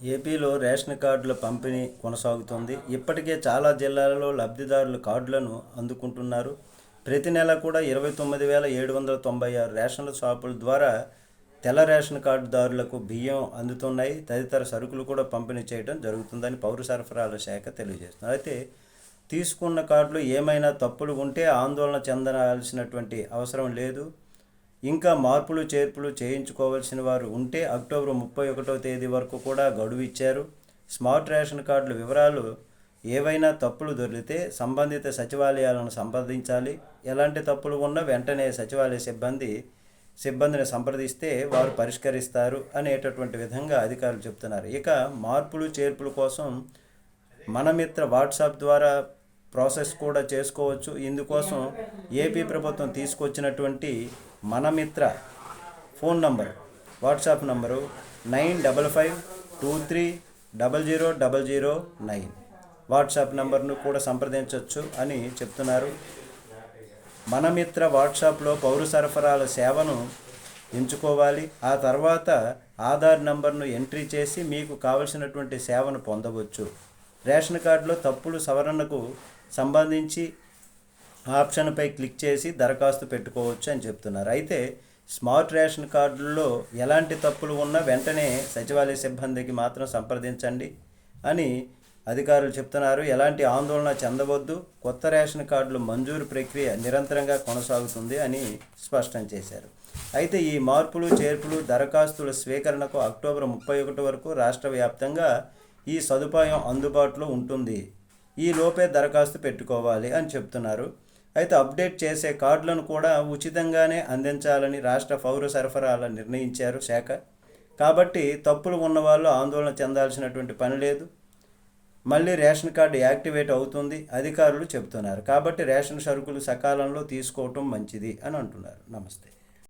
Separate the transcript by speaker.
Speaker 1: ఏపీలో రేషన్ కార్డుల పంపిణీ కొనసాగుతోంది. ఇప్పటికే చాలా జిల్లాలలో లబ్ధిదారులు కార్డులను అందుకుంటున్నారు. ప్రతి నెల కూడా ఇరవై తొమ్మిది వేల ఏడు వందల తొంభై ఆరు రేషన్ల షాపుల ద్వారా తెల్ల రేషన్ కార్డుదారులకు బియ్యం అందుతున్నాయి. తదితర సరుకులు కూడా పంపిణీ చేయడం జరుగుతుందని పౌర సరఫరాల శాఖ తెలియజేస్తుంది అయితే తీసుకున్న కార్డులు ఏమైనా తప్పులు ఉంటే ఆందోళన చెందాల్సినటువంటి అవసరం లేదు. ఇంకా మార్పులు చేర్పులు చేయించుకోవాల్సిన వారు ఉంటే అక్టోబర్ ముప్పై ఒకటో తేదీ వరకు కూడా గడువు ఇచ్చారు. స్మార్ట్ రేషన్ కార్డుల వివరాలు ఏవైనా తప్పులు దొరికితే సంబంధిత సచివాలయాలను సంప్రదించాలి. ఎలాంటి తప్పులు ఉన్నా వెంటనే సచివాలయ సిబ్బంది సిబ్బందిని సంప్రదిస్తే వారు పరిష్కరిస్తారు అనేటటువంటి విధంగా అధికారులు చెప్తున్నారు. ఇక మార్పులు చేర్పుల కోసం మన మిత్ర వాట్సాప్ ద్వారా ప్రాసెస్ కూడా చేసుకోవచ్చు. ఇందుకోసం ఏపీ ప్రభుత్వం తీసుకొచ్చినటువంటి Manamitra phone number WhatsApp number nine double five two three double zero double zero nine. WhatsApp నంబర్ను కూడా సంప్రదించవచ్చు అని చెప్తున్నారు. మనమిత్ర వాట్సాప్లో పౌర సరఫరాల సేవను ఎంచుకోవాలి. ఆ తర్వాత ఆధార్ నంబర్ను ఎంట్రీ చేసి మీకు కావలసినటువంటి సేవను పొందవచ్చు. రేషన్ కార్డులో తప్పులు సవరణకు సంబంధించి ఆప్షన్పై క్లిక్ చేసి దరఖాస్తు పెట్టుకోవచ్చు అని చెప్తున్నారు. అయితే స్మార్ట్ రేషన్ కార్డుల్లో ఎలాంటి తప్పులు ఉన్నా వెంటనే సచివాలయ సిబ్బందికి మాత్రం సంప్రదించండి అని అధికారులు చెప్తున్నారు. ఎలాంటి ఆందోళన చెందవద్దు. కొత్త రేషన్ కార్డులు మంజూరు ప్రక్రియ నిరంతరంగా కొనసాగుతుంది అని స్పష్టం చేశారు. అయితే ఈ మార్పులు చేర్పులు దరఖాస్తుల స్వీకరణకు అక్టోబర్ ముప్పై ఒకటి వరకు రాష్ట్ర వ్యాప్తంగా ఈ సదుపాయం అందుబాటులో ఉంటుంది ఈ లోపే దరఖాస్తు పెట్టుకోవాలి అని చెప్తున్నారు. అయితే అప్డేట్ చేసే కార్డులను కూడా ఉచితంగానే అందించాలని రాష్ట్ర పౌర సరఫరాల నిర్ణయించారు శాఖ. కాబట్టి తప్పులు ఉన్నవాళ్ళు ఆందోళన చెందాల్సినటువంటి పని లేదు. మళ్ళీ రేషన్ కార్డు యాక్టివేట్ అవుతుంది అధికారులు చెబుతున్నారు. కాబట్టి రేషన్ సరుకులు సకాలంలో తీసుకోవటం మంచిది అని అంటున్నారు. నమస్తే.